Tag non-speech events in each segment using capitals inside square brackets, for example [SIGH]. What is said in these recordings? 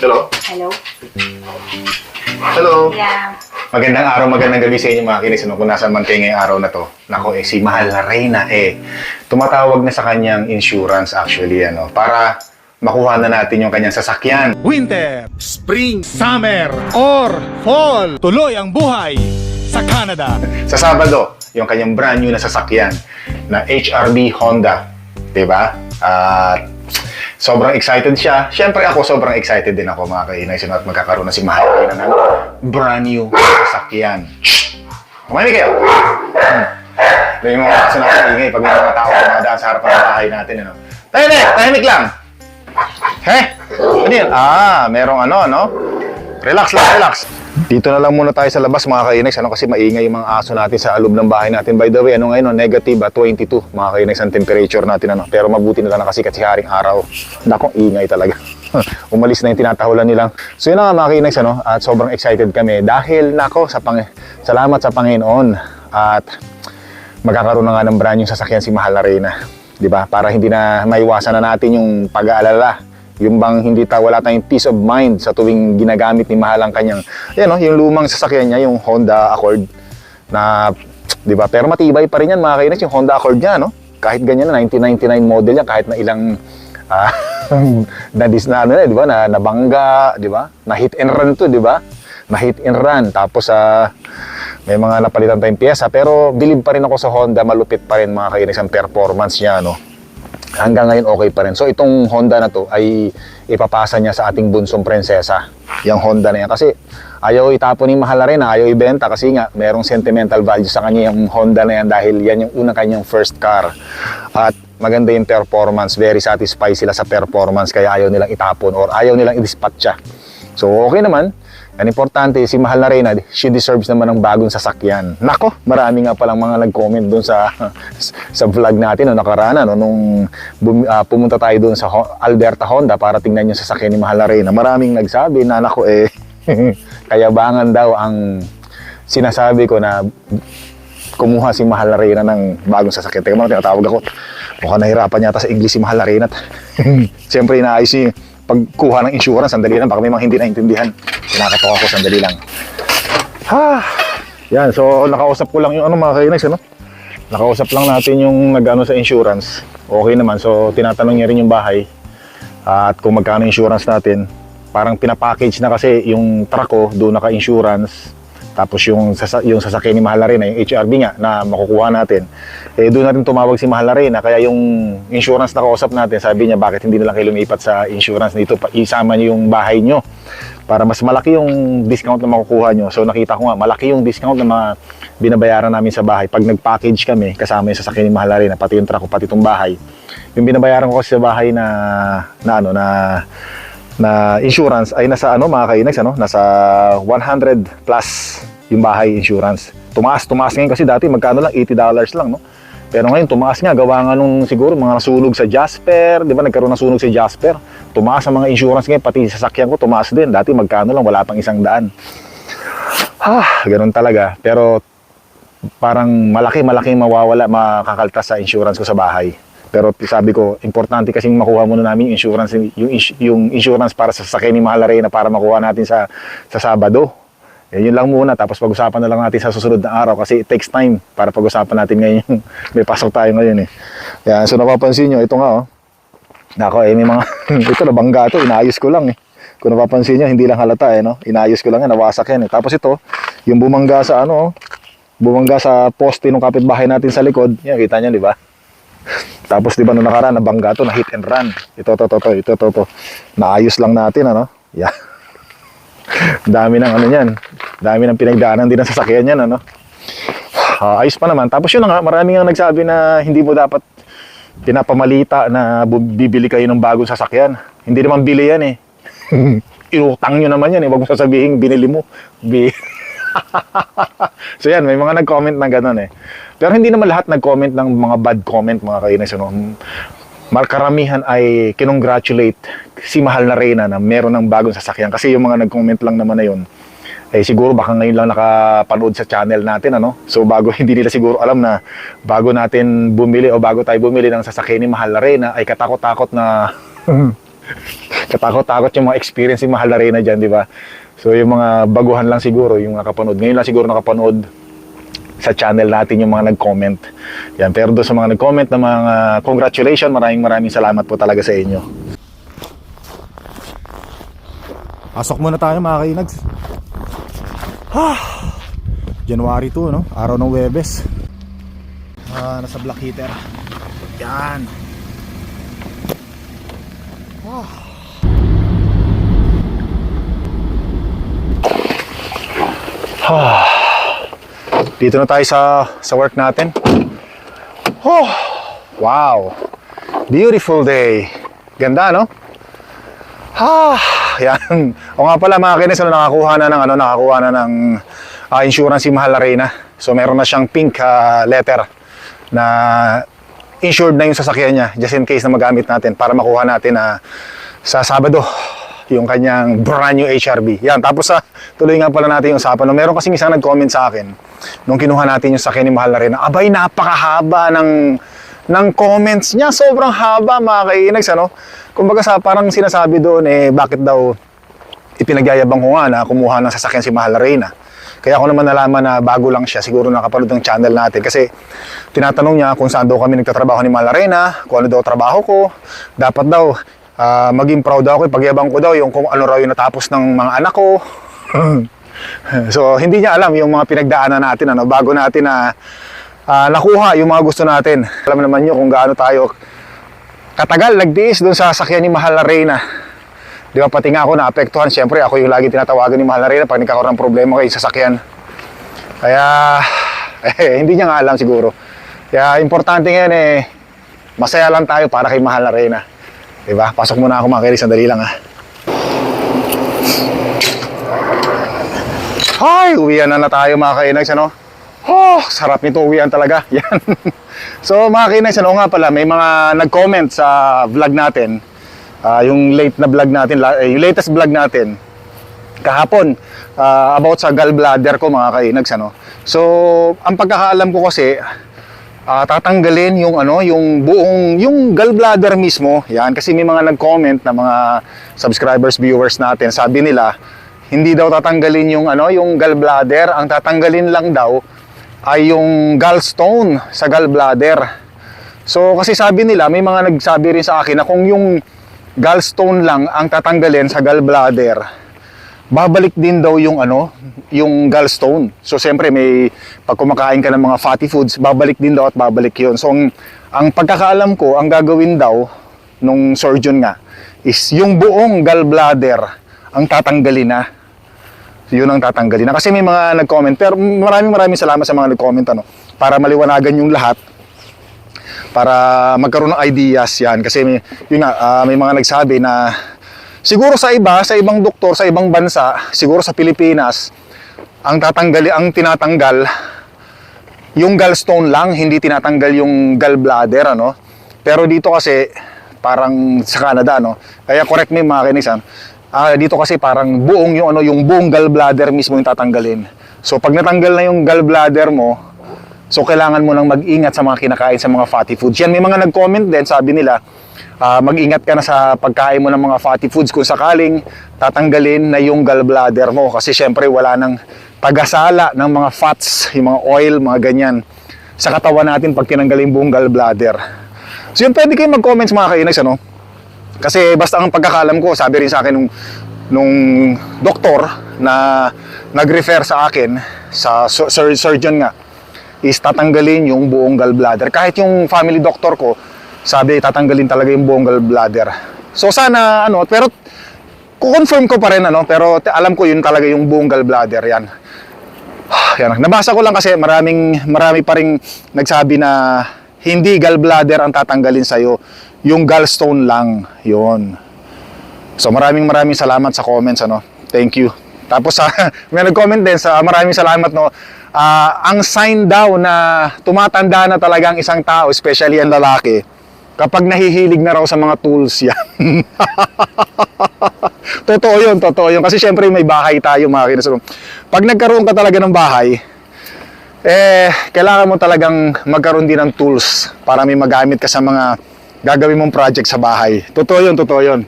Hello? Hello? Hello? Yeah. Magandang araw, magandang gabi sa inyo mga kinis. Ano, kung nasaan man kayo ngayong araw na to. Nako, eh, si Mahal na Reyna eh. Tumatawag na sa kanyang insurance actually, ano, para makuha na natin yung kanyang sasakyan. Winter, Spring, Summer, or Fall. Tuloy ang buhay sa Canada. [LAUGHS] Sa Sabado, yung kanyang brand new na sasakyan na HRB Honda. 'Di ba? At sobrang excited siya. Siyempre ako, sobrang excited din ako mga kainay. Sino at magkakaroon na si Mahal Reyna ng brand new sasakyan. Kumain kayo! Hmm. May mga kaso na ingay pag may mga tao dumadaan sa harapan ng bahay natin. Ano? Tahimik! Tahimik lang! He? Ano yun? Ah, merong ano, no? Relax lang, relax. Dito na lang muna tayo sa labas mga kainags. Ano kasi maingay yung mga aso natin sa loob ng bahay natin. By the way, ano ngayon? no? Negative ah, 22 mga kainags ang temperature natin. Ano? Pero mabuti na lang nakasikat si Araw. Nako, ingay talaga. [LAUGHS] Umalis na yung tinatahulan nilang. So yun nga mga kainags, ano? At sobrang excited kami dahil nako, sa pang salamat sa Panginoon. At magkakaroon na nga ng brand yung sasakyan si Mahal na Reyna. 'Di ba? Para hindi na maiwasan na natin yung pag-aalala. Yung bang hindi ta wala tayong peace of mind sa tuwing ginagamit ni Mahal ang kanyang, yan no, yung lumang sasakyan niya, yung Honda Accord na 'di ba? Pero matibay pa rin yan mga kainis, yung Honda Accord niya, no? Kahit ganyan na 1999 model yan, kahit na ilang [LAUGHS] ah, na dis na ano 'di ba? Na nabangga, 'di ba? Na hit and run to, 'di ba? Na hit and run tapos sa may mga napalitan tayong piyesa pero believe pa rin ako sa Honda malupit pa rin mga kainis ang performance niya no hanggang ngayon okay pa rin. So itong Honda na to ay ipapasa niya sa ating bunsong prinsesa yung Honda na yan. Kasi ayaw itapon ni Mahal na rin ayaw ibenta kasi nga merong sentimental value sa kanya yung Honda na yan dahil yan yung unang kanyang first car. At maganda yung performance very satisfied sila sa performance kaya ayaw nilang itapon or ayaw nilang i-dispatch siya. So okay naman ang importante, si Mahal na Reyna, she deserves naman ng bagong sasakyan. Nako, marami nga palang mga nag-comment doon sa [LAUGHS] sa vlog natin no, nakaraan no, nung ah, pumunta tayo doon sa Alberta Honda para tingnan yung sasakyan ni Mahal na Reyna. Maraming nagsabi na nako eh, [LAUGHS] kayabangan daw ang sinasabi ko na kumuha si Mahal na Reyna ng bagong sasakyan. Teka muna, tinatawag ako. Mukhang nahirapan yata sa English si Mahal na Reyna. [LAUGHS] Siyempre, inaayos niya pagkuha ng insurance. Sandali lang, baka may mga hindi naintindihan. Kinakatok ako, sandali lang. Ha! Yan, so nakausap ko lang yung ano mga kainis, ano? Nakausap lang natin yung nag-ano sa insurance. Okay naman, so tinatanong niya rin yung bahay. at kung magkano insurance natin. Parang pinapackage na kasi yung truck ko, doon naka-insurance. Tapos yung, sasa, yung sasakyan ni Mahal na rin, yung HRB nga, na makukuha natin. Eh, doon natin tumawag si Mahal na rin. Kaya yung insurance na kausap natin, sabi niya, bakit hindi na lang kayo lumipat sa insurance nito? Isama niyo yung bahay nyo para mas malaki yung discount na makukuha nyo. So nakita ko nga, malaki yung discount na mga binabayaran namin sa bahay. Pag nag-package kami, kasama yung sasakyan ni Mahal na rin, pati yung truck pati itong bahay. Yung binabayaran ko kasi sa bahay na, na ano, na na insurance ay nasa ano mga kainags ano? Nasa 100 plus yung bahay insurance. Tumaas tumaas ngayon kasi dati magkano lang? 80 dollars lang no? Pero ngayon tumaas nga. Gawa nga nung siguro mga nasunog sa Jasper di ba? Nagkaroon ng sunog sa Jasper. Tumaas ang mga insurance ngayon. Pati sa sasakyan ko tumaas din. Dati magkano lang? Wala pang isang daan. Ah ganun talaga. Pero parang malaki malaki mawawala makakaltas sa insurance ko sa bahay pero sabi ko, importante kasing makuha muna namin yung insurance, yung, yung insurance para sa sasakyan ni Mahal na para makuha natin sa, sa Sabado. Eh, yun lang muna, tapos pag-usapan na lang natin sa susunod na araw kasi it takes time para pag-usapan natin ngayon [LAUGHS] may pasok tayo ngayon eh. Yan, so napapansin nyo, ito nga oh. Nako, eh, may mga, [LAUGHS] ito nabangga to, inayos ko lang eh. Kung napapansin nyo, hindi lang halata eh, no? Inayos ko lang yan, nawasak yan eh. Tapos ito, yung bumangga sa ano, oh, bumangga sa poste ng kapitbahay natin sa likod, yan, kita nyo, di ba? Tapos di ba nung nakaraan, nabangga to na hit and run. Ito, to, to, to, ito, to, to. Naayos lang natin, ano? Yeah. [LAUGHS] Dami ng ano yan. Dami ng pinagdaanan din ng sasakyan yan, ano? Ah, ayos pa naman. Tapos yun na nga, marami nga nagsabi na hindi mo dapat pinapamalita na bibili kayo ng bagong sasakyan. Hindi naman bili yan eh. [LAUGHS] Iutang nyo naman yan eh. Huwag mo sasabihin, binili mo. Bi- [LAUGHS] [LAUGHS] so yan, may mga nag-comment na gano'n eh. Pero hindi naman lahat nag-comment ng mga bad comment mga kainis. Ano? Markaramihan ay kinongratulate si Mahal na Reyna na meron ng bagong sasakyan. Kasi yung mga nag-comment lang naman na yun, eh siguro baka ngayon lang nakapanood sa channel natin ano. So bago [LAUGHS] hindi nila siguro alam na bago natin bumili o bago tayo bumili ng sasakyan ni Mahal na Reyna ay katakot-takot na [LAUGHS] katakot-takot yung mga experience ni Mahal Arena dyan, di ba? So yung mga baguhan lang siguro, yung nakapanood. Ngayon lang siguro nakapanood sa channel natin yung mga nag-comment. Yan, pero doon sa mga nag-comment na mga congratulations, maraming maraming salamat po talaga sa inyo. Pasok muna tayo mga kainags. Ah, January 2, no? Araw ng Webes. Ah, nasa Black Heater. Yan. Ah. [SIGHS] Dito na tayo sa sa work natin. Oh, wow. Beautiful day. Ganda, no? Ah, [LAUGHS] yan. O nga pala mga kinis, ano, nakakuha na ng ano, nakakuha na ng ah, insurance si Mahal Arena. So meron na siyang pink ah, letter na insured na yung sasakyan niya just in case na magamit natin para makuha natin na sa Sabado yung kanyang brand new HRB. Yan, tapos sa tuloy nga pala natin yung usapan. No, meron kasing isang nag-comment sa akin nung kinuha natin yung sakyan ni Mahal Arena. Abay, napakahaba ng ng comments niya. Sobrang haba mga kainags, ano? Kumbaga sa parang sinasabi doon, eh, bakit daw ipinagyayabang ko nga na kumuha ng sasakyan si Mahal Reyna. Kaya ako naman nalaman na bago lang siya, siguro nakapanood ng channel natin. Kasi tinatanong niya kung saan daw kami nagtatrabaho ni Mahal Reyna, kung ano daw trabaho ko. Dapat daw ah, maging proud ako, ipagyabang ko daw yung kung ano raw yung natapos ng mga anak ko. [LAUGHS] so hindi niya alam yung mga pinagdaanan natin, ano, bago natin na ah, nakuha yung mga gusto natin. Alam naman niyo kung gaano tayo katagal nagtiis doon sa sakyan ni Mahal na Reyna. Di ba pati nga ako naapektuhan. Siyempre ako yung lagi tinatawagan ni Mahal na Reyna pag nagkakaroon ng problema kayo sa sakyan. Kaya [LAUGHS] eh, hindi niya nga alam siguro. Kaya importante ngayon eh masaya lang tayo para kay Mahal na Reyna. Di ba? Pasok muna ako mga kairis. Sandali lang ha. Hi! Uwian na na tayo mga kainags, ano? Oh, sarap nito uwian talaga. [LAUGHS] Yan. so mga kainags, ano nga pala, may mga nag-comment sa vlog natin. Ah, yung late na vlog natin, eh, yung latest vlog natin. Kahapon, ah, about sa gallbladder ko mga kainags, ano? So, ang pagkakaalam ko kasi, ah, tatanggalin yung ano, yung buong yung gallbladder mismo. Yan kasi may mga nag-comment na mga subscribers, viewers natin. Sabi nila, hindi daw tatanggalin yung ano, yung gallbladder, ang tatanggalin lang daw ay yung gallstone sa gallbladder. So kasi sabi nila, may mga nagsabi rin sa akin na kung yung gallstone lang ang tatanggalin sa gallbladder, babalik din daw yung ano, yung gallstone. So siyempre may pag kumakain ka ng mga fatty foods, babalik din daw at babalik 'yon. So ang, ang pagkakaalam ko, ang gagawin daw nung surgeon nga is yung buong gallbladder ang tatanggalin na. Yun ang tatanggalin na. Kasi may mga nag-comment. Pero maraming maraming salamat sa mga nag-comment ano, para maliwanagan yung lahat para magkaroon ng ideas yan kasi may, yun nga, ah, may mga nagsabi na siguro sa iba, sa ibang doktor, sa ibang bansa, siguro sa Pilipinas, ang tatanggal, ang tinatanggal yung gallstone lang, hindi tinatanggal yung gallbladder, ano. Pero dito kasi parang sa Canada, no. Kaya correct me mga kinisan. Ah, dito kasi parang buong yung ano, yung buong gallbladder mismo yung tatanggalin. So pag natanggal na yung gallbladder mo, So kailangan mo lang mag-ingat sa mga kinakain sa mga fatty foods. Yan, may mga nag-comment din, sabi nila, ah, mag-ingat ka na sa pagkain mo ng mga fatty foods kung sakaling tatanggalin na yung gallbladder mo. Kasi syempre wala nang tagasala ng mga fats, yung mga oil, mga ganyan sa katawan natin pag tinanggal yung buong gallbladder. So yun, pwede kayo mag-comments mga kainags, ano? Kasi basta ang pagkakalam ko, sabi rin sa akin nung, nung doktor na nag-refer sa akin, sa sur- surgeon nga, is tatanggalin yung buong gallbladder. Kahit yung family doctor ko, sabi tatanggalin talaga yung buong gallbladder. So sana ano, pero confirm ko pa rin ano, pero alam ko yun talaga yung buong gallbladder yan. [SIGHS] Yan, nabasa ko lang kasi maraming marami pa ring nagsabi na hindi gallbladder ang tatanggalin sa yung gallstone lang, 'yon. So maraming maraming salamat sa comments ano. Thank you. Tapos sa [LAUGHS] may nag-comment din sa maraming salamat no. Ah, ang sign daw na tumatanda na talaga ang isang tao, especially ang lalaki, kapag nahihilig na raw sa mga tools yan. [LAUGHS] totoo yun, totoo yun. Kasi syempre may bahay tayo mga kinas. Pag nagkaroon ka talaga ng bahay, eh, kailangan mo talagang magkaroon din ng tools para may magamit ka sa mga gagawin mong project sa bahay. Totoo yun, totoo yun.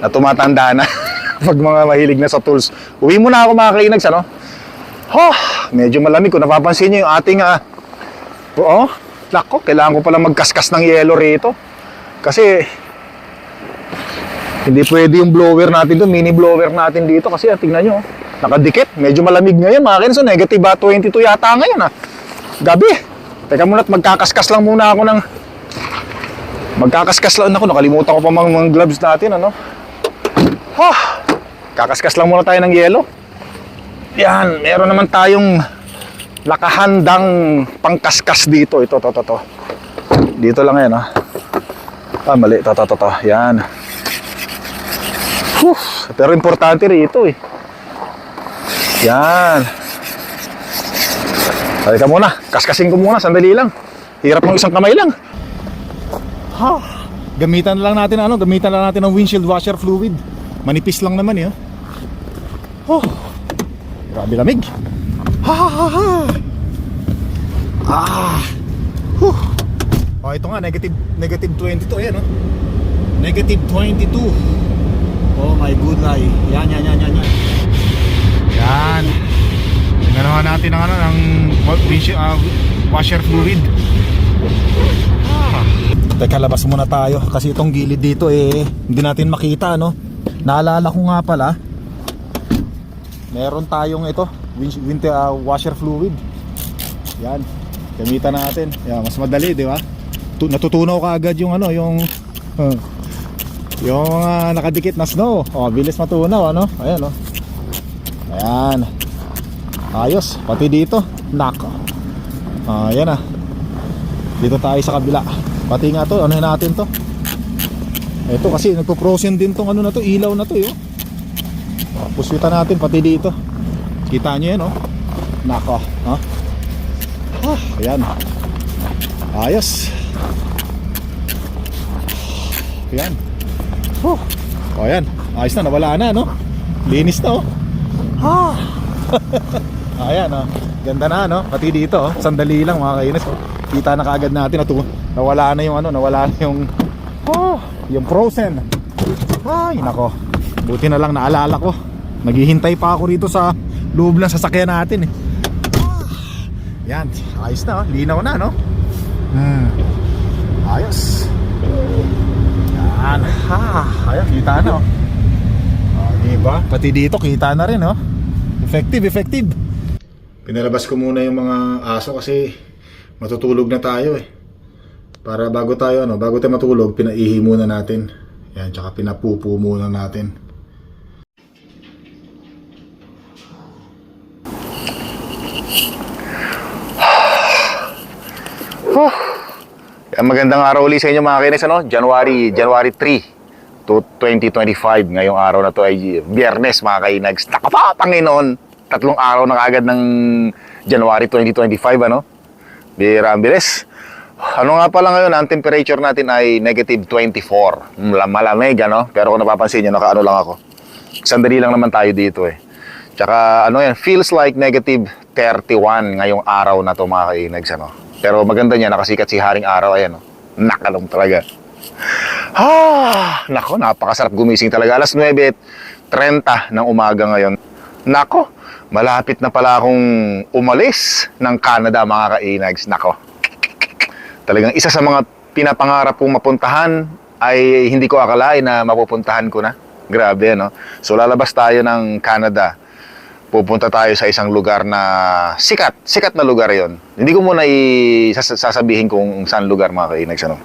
na tumatanda na. [LAUGHS] Pag mga mahilig na sa tools. Uwi muna ako mga kainags, ano? Oh, medyo malamig. Kung napapansin niyo yung ating, ah, oh, lako, kailangan ko pala magkaskas ng yelo rito. Kasi, hindi pwede yung blower natin to, mini blower natin dito kasi ah, tingnan nyo, oh, nakadikit. Medyo malamig ngayon mga kainis. So, negative ah, 22 yata ngayon ah. Gabi. Teka muna magkakaskas lang muna ako ng Magkakaskas lang ako, nakalimutan ko pa mga, mga gloves natin, ano? Ah, kakaskas lang muna tayo ng yelo. Yan, meron naman tayong nakahandang pangkaskas dito. Ito, to, to, to. Dito lang yan, ah. Ah, mali. To, to, to, to. Yan. Whew, pero importante rito, eh. Yan. Halika muna. Kaskasin ko muna. Sandali lang. Hirap ng isang kamay lang. Ha, gamitan lang natin ano, gamitan lang natin ng windshield washer fluid. Manipis lang naman 'eh. Oh. Grabe lamig. Ha ha ha. ha. Ah. Huh. Oh, ito nga negative negative 22 ayan oh. Negative 22. Oh my good lie. Yan yan yan yan yan. Yan. Ganawa natin ng ano ng uh, washer fluid. Ah. Teka, labas muna tayo kasi itong gilid dito eh hindi natin makita no. Naalala ko nga pala meron tayong ito win- winter uh, washer fluid. Yan. Gamitan natin. Yan, mas madali, di ba? Tu- natutunaw ka agad yung ano, yung uh, yung mga nakadikit na snow. Oh, bilis matunaw ano. Ayan oh. Ayan. Ayos, pati dito. Nako. Ah, yan ah. Dito tayo sa kabila. Pati nga to, ano natin to? Ito kasi nagpo-frozen din tong ano na to, ilaw na to, yo. Puswitan natin pati dito. Kita nyo yan, oh. Nako, ha? Ah, ayan. Ayos. Ayan. Oh, oh ayan. Ayos na, nawala na, no? Linis na, oh. Ah. [LAUGHS] ayan, oh. Ganda na, no? Pati dito, oh. Sandali lang, mga kainis, oh. Kita na kaagad natin, oh. Nawala na yung ano, nawala na yung oh, yung frozen. Ay, nako. Buti na lang naalala ko. Naghihintay pa ako rito sa loob ng sasakyan natin eh. Yan, ayos na, oh. linaw na, no? Hmm. Ayos. Yan. Ha, ayos, kita na, oh. Ah, diba? Pati dito, kita na rin, oh. Effective, effective. Pinalabas ko muna yung mga aso kasi matutulog na tayo eh. Para bago tayo ano, bago tayo matulog, pinaihi muna natin. Yan, tsaka pinapupo muna natin. Huh. Yan, magandang araw ulit sa inyo mga kinis, ano? January, January 3 to 2025. Ngayong araw na to ay biyernes mga kainags. Nakapa, Panginoon! Tatlong araw na kaagad ng January 2025, ano? Bira ang. Ano nga pala ngayon, ang temperature natin ay negative 24. Mala- Malamig, ano? Pero kung napapansin nyo, nakaano lang ako. Sandali lang naman tayo dito eh. Tsaka ano yan, feels like negative 31 ngayong araw na to mga kainags, ano? Pero maganda niya, nakasikat si Haring Araw, ayan, oh. Nakalong talaga. Ah, nako, napakasarap gumising talaga. Alas 9.30 ng umaga ngayon. Nako, malapit na pala akong umalis ng Canada, mga kainags. Nako, talagang isa sa mga pinapangarap kong mapuntahan ay hindi ko akalain na mapupuntahan ko na. Grabe, no? So lalabas tayo ng Canada. Pupunta tayo sa isang lugar na sikat, sikat na lugar 'yon. Hindi ko muna sasabihin kung saan lugar mga kainags ano.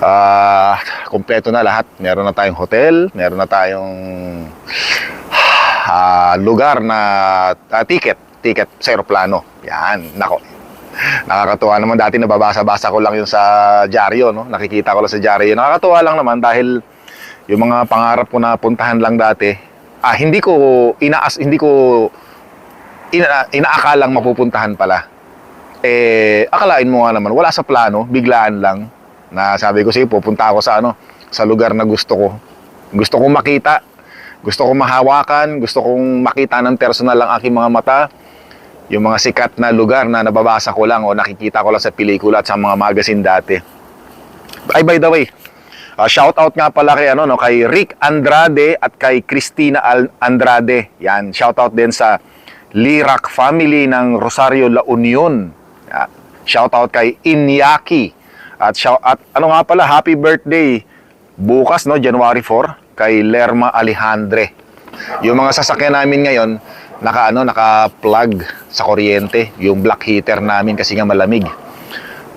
Ah, kompleto na lahat. Meron na tayong hotel, meron na tayong ah, lugar na ah, ticket, ticket sa eroplano. Yan, nako. Nakakatuwa naman dati nababasa-basa ko lang yun sa dyaryo, no? Nakikita ko lang sa dyaryo. Nakakatuwa lang naman dahil yung mga pangarap ko na puntahan lang dati, ah, hindi ko inaas hindi ko ina, inaakalang mapupuntahan pala. Eh, akalain mo nga naman, wala sa plano, biglaan lang na sabi ko sige, pupunta ako sa ano, sa lugar na gusto ko. Gusto kong makita, gusto kong mahawakan, gusto kong makita ng personal ang aking mga mata, yung mga sikat na lugar na nababasa ko lang o nakikita ko lang sa pelikula at sa mga magazine dati. Ay, by the way, Ah, shout out nga pala kay ano no kay Rick Andrade at kay Christina Al- Andrade. Yan, shout out din sa Lirac family ng Rosario La Union. Ah, shout out kay Inyaki. At shout at ano nga pala, happy birthday bukas no, January 4 kay Lerma Alejandre. Yung mga sasakyan namin ngayon, naka ano, naka-plug sa kuryente, yung black heater namin kasi nga malamig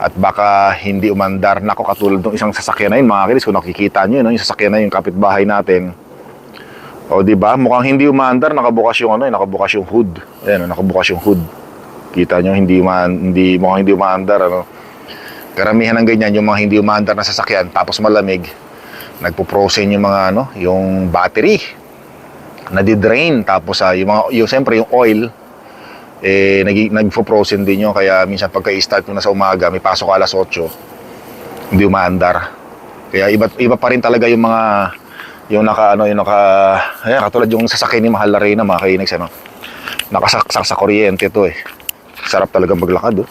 at baka hindi umandar. Nako katulad ng isang sasakyan na yun, mga kilis, kung nakikita nyo, no, yung sasakyan na yun, yung kapitbahay natin. O, di ba? Mukhang hindi umandar, nakabukas yung ano, eh, nakabukas yung hood. Ayan, nakabukas yung hood. Kita nyo, hindi man, hindi, mukhang hindi umandar, ano. Karamihan ng ganyan, yung mga hindi umandar na sasakyan, tapos malamig, nagpo-frozen yung mga, ano, yung battery. Nadi-drain, tapos, ah, yung mga, yung, siyempre, yung oil, eh nag nagfo-frozen din yun. Kaya minsan pagka i-start mo na sa umaga may pasok alas 8 hindi umaandar. Kaya iba iba pa rin talaga yung mga yung naka ano yung naka ayan, katulad yung sasakyan ni Mahal Larena mga kainags ano nakasaksak sa kuryente to eh. Sarap talaga maglakad oh.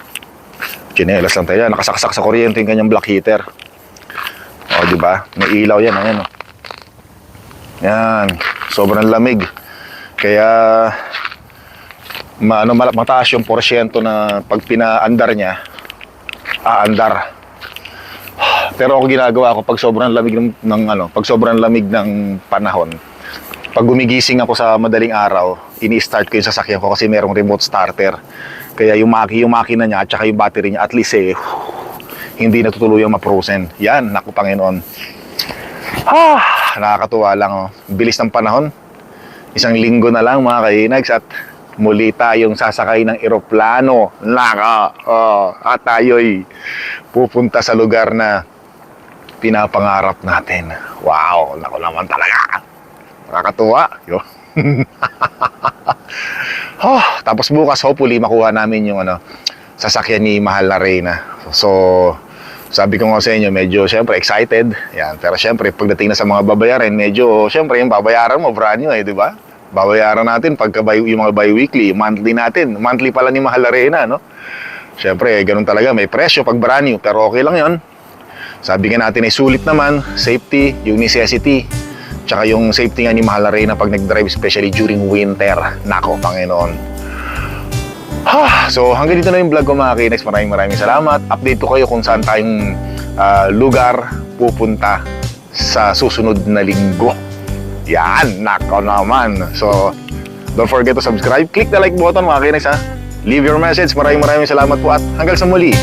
Chinelas lang tayo. Nakasaksak sa kuryente yung kanyang black heater. Oh di ba? May ilaw yan ayan oh. Yan. Sobrang lamig. Kaya ma, ano, ma- mataas yung porsyento na pag pinaandar niya, aandar. Pero ako ginagawa ko pag sobrang lamig ng, ng ano, pag sobrang lamig ng panahon, pag gumigising ako sa madaling araw, ini-start ko yung sasakyan ko kasi merong remote starter. Kaya yung, maki, yung makina niya at saka yung battery niya, at least eh, hindi natutuluyang ma-frozen. Yan, naku Panginoon. Ah, nakakatuwa lang oh. Bilis ng panahon. Isang linggo na lang mga kainags at muli tayong sasakay ng eroplano. Naka, oh, at tayo'y pupunta sa lugar na pinapangarap natin. Wow, naku naman talaga. Nakakatuwa. Yo. [LAUGHS] oh, tapos bukas hopefully makuha namin yung ano, sasakyan ni Mahal na Reyna. So, sabi ko nga sa inyo, medyo syempre excited. Yan. Pero syempre, pagdating na sa mga babayaran, medyo syempre yung babayaran mo, brand new eh, di ba? Babayaran natin pagka bi- yung mga bi-weekly, monthly natin. Monthly pala ni Mahal Arena, no? Syempre, ganun talaga, may presyo pag brand new, pero okay lang yon. Sabi nga natin ay sulit naman, safety, yung necessity, tsaka yung safety nga ni Mahal Arena pag nag-drive, especially during winter. Nako, Panginoon. Ha, so hanggang dito na yung vlog ko mga kinex. Maraming maraming salamat. Update ko kayo kung saan tayong ah, lugar pupunta sa susunod na linggo. Yan, nako naman. So, don't forget to subscribe. Click the like button mga kinex ha. Leave your message. Maraming maraming salamat po at hanggang sa muli.